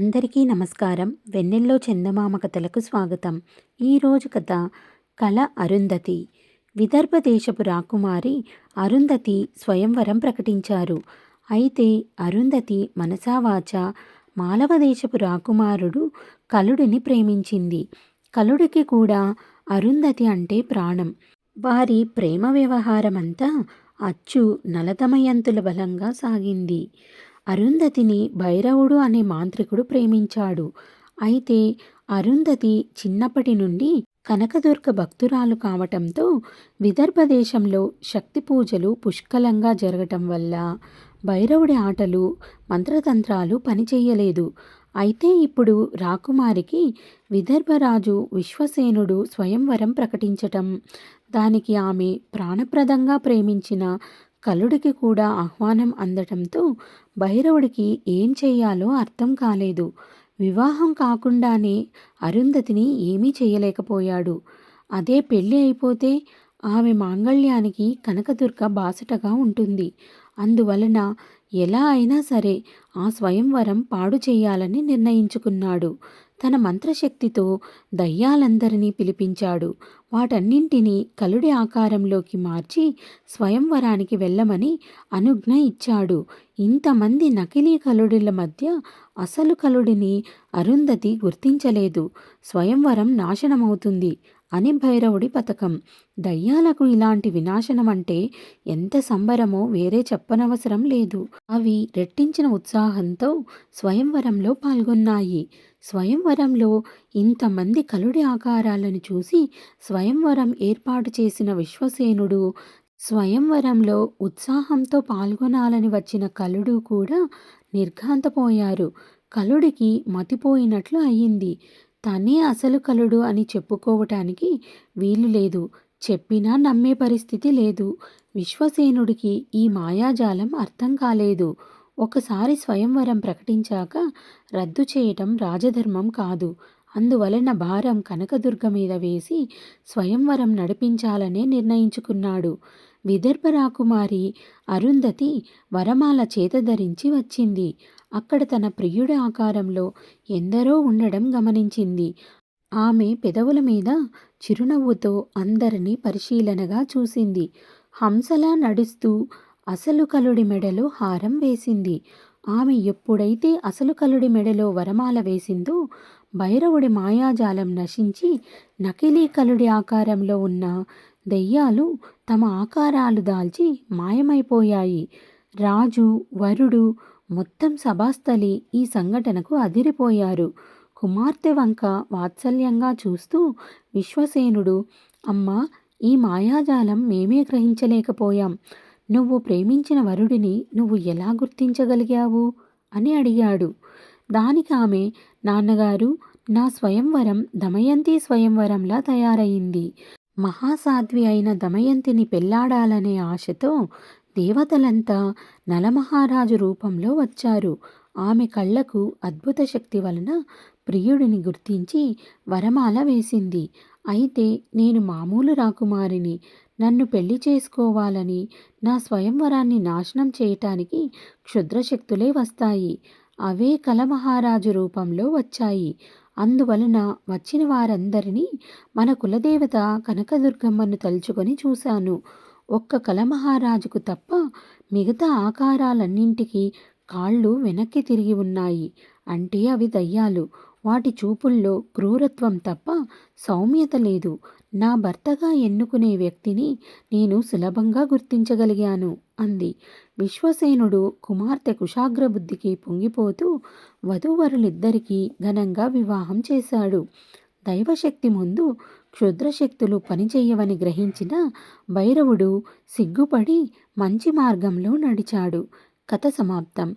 అందరికీ నమస్కారం. వెన్నెల్లో చందమామ కథలకు స్వాగతం. ఈరోజు కథ కళ అరుంధతి. విదర్భ దేశపు రాకుమారి అరుంధతి స్వయంవరం ప్రకటించారు. అయితే అరుంధతి మనసావాచ మాలవ దేశపు రాకుమారుడు కలుడిని ప్రేమించింది. కలుడికి కూడా అరుంధతి అంటే ప్రాణం. వారి ప్రేమ వ్యవహారమంతా అచ్చు నలదమయంతుల బలంగా సాగింది. అరుంధతిని భైరవుడు అనే మాంత్రికుడు ప్రేమించాడు. అయితే అరుంధతి చిన్నప్పటి నుండి కనకదుర్గ భక్తురాలు కావటంతో విదర్భ దేశంలో శక్తి పూజలు పుష్కలంగా జరగటం వల్ల భైరవుడి ఆటలు మంత్రతంత్రాలు పనిచేయలేదు. అయితే ఇప్పుడు రాకుమారికి విదర్భరాజు విశ్వసేనుడు స్వయంవరం ప్రకటించటం దానికి ఆమె ప్రాణప్రదంగా ప్రేమించిన కలుడికి కూడా ఆహ్వానం అందటంతో భైరవుడికి ఏం చేయాలో అర్థం కాలేదు. వివాహం కాకుండానే అరుంధతిని ఏమీ చేయలేకపోయాడు. అదే పెళ్ళి అయిపోతే ఆమె మాంగళ్యానికి కనకదుర్గ బాసటగా ఉంటుంది. అందువలన ఎలా అయినా సరే ఆ స్వయంవరం పాడు చేయాలని నిర్ణయించుకున్నాడు. తన మంత్రశక్తితో దయ్యాలందరినీ పిలిపించాడు. వాటన్నింటినీ కలుడి ఆకారంలోకి మార్చి స్వయంవరానికి వెళ్ళమని అనుజ్ఞ ఇచ్చాడు. ఇంతమంది నకిలీ కలుడిల మధ్య అసలు కలుడిని అరుంధతి గుర్తించలేదు. స్వయంవరం నాశనమవుతుంది. అని భైరవుడి పథకం దయ్యాలకు ఇలాంటి వినాశనం అంటే ఎంత సంబరమో వేరే చెప్పనవసరం లేదు. అవి రెట్టించిన ఉత్సాహంతో స్వయంవరంలో పాల్గొన్నాయి. స్వయంవరంలో ఇంతమంది కలుడి ఆకారాలను చూసి స్వయంవరం ఏర్పాటు చేసిన విశ్వసేనుడు స్వయంవరంలో ఉత్సాహంతో పాల్గొనాలని వచ్చిన కలుడు కూడా నిర్ఘాంతపోయారు. కలుడికి మతిపోయినట్లు అయ్యింది తనే అసలు కలుడు అని చెప్పుకోవటానికి వీలు లేదు. చెప్పినా నమ్మే పరిస్థితి లేదు. విశ్వసేనుడికి ఈ మాయాజాలం అర్థం కాలేదు. ఒకసారి స్వయంవరం ప్రకటించాక రద్దు చేయటం రాజధర్మం కాదు. అందువలన భారం కనకదుర్గ మీద వేసి స్వయంవరం నడిపించాలనే నిర్ణయించుకున్నాడు. విదర్భ రాకుమారి అరుంధతి వరమాల చేత ధరించి వచ్చింది. అక్కడ తన ప్రియుడి ఆకారంలో ఎందరో ఉండడం గమనించింది. ఆమె పెదవుల మీద చిరునవ్వుతో అందరినీ పరిశీలనగా చూసింది. హంసలా నడుస్తూ అసలు కలుడి మెడలో హారం వేసింది. ఆమె ఎప్పుడైతే అసలు కలుడి మెడలో వరమాల వేసిందో భైరవుడి మాయాజాలం నశించి నకిలీ కలుడి ఆకారంలో ఉన్న దెయ్యాలు తమ ఆకారాలు దాల్చి మాయమైపోయాయి. రాజు వరుడు మొత్తం సభాస్థలి ఈ సంఘటనకు అదిరిపోయారు. కుమార్తె వంక వాత్సల్యంగా చూస్తూ విశ్వసేనుడు అమ్మ ఈ మాయాజాలం మేమే గ్రహించలేకపోయాం. నువ్వు ప్రేమించిన వరుడిని నువ్వు ఎలా గుర్తించగలిగావు? అని అడిగాడు. దానికి ఆమె నాన్నగారు నా స్వయంవరం దమయంతి స్వయంవరంలా తయారయింది మహాసాధ్వి అయిన దమయంతిని పెళ్ళాడాలనే ఆశతో దేవతలంతా నలమహారాజు రూపంలో వచ్చారు. ఆమె కళ్ళకు అద్భుత శక్తి వలన ప్రియుడిని గుర్తించి వరమాల వేసింది. అయితే నేను మామూలు రాకుమారిని. నన్ను పెళ్ళి చేసుకోవాలని నా స్వయంవరాన్ని నాశనం చేయటానికి క్షుద్రశక్తులే వస్తాయి. అవే కలమహారాజు రూపంలో వచ్చాయి. అందువలన వచ్చిన వారందరినీ మన కులదేవత కనకదుర్గమ్మను తలుచుకొని చూశాను. ఒక్క కలమహారాజుకు తప్ప మిగతా ఆకారాలన్నింటికి కాళ్ళు వెనక్కి తిరిగి ఉన్నాయి. అంటే అవి దయ్యాలు. వాటి చూపుల్లో క్రూరత్వం తప్ప సౌమ్యత లేదు. నా భర్తగా ఎన్నుకునే వ్యక్తిని నేను సులభంగా గుర్తించగలిగాను అంది. విశ్వసేనుడు కుమార్తె కుశాగ్రబుద్ధికి పొంగిపోతూ వధూవరులిద్దరికీ ఘనంగా వివాహం చేశాడు. దైవశక్తి ముందు క్షుద్రశక్తులు పనిచేయవని గ్రహించిన భైరవుడు సిగ్గుపడి మంచి మార్గంలో నడిచాడు. కథ సమాప్తం.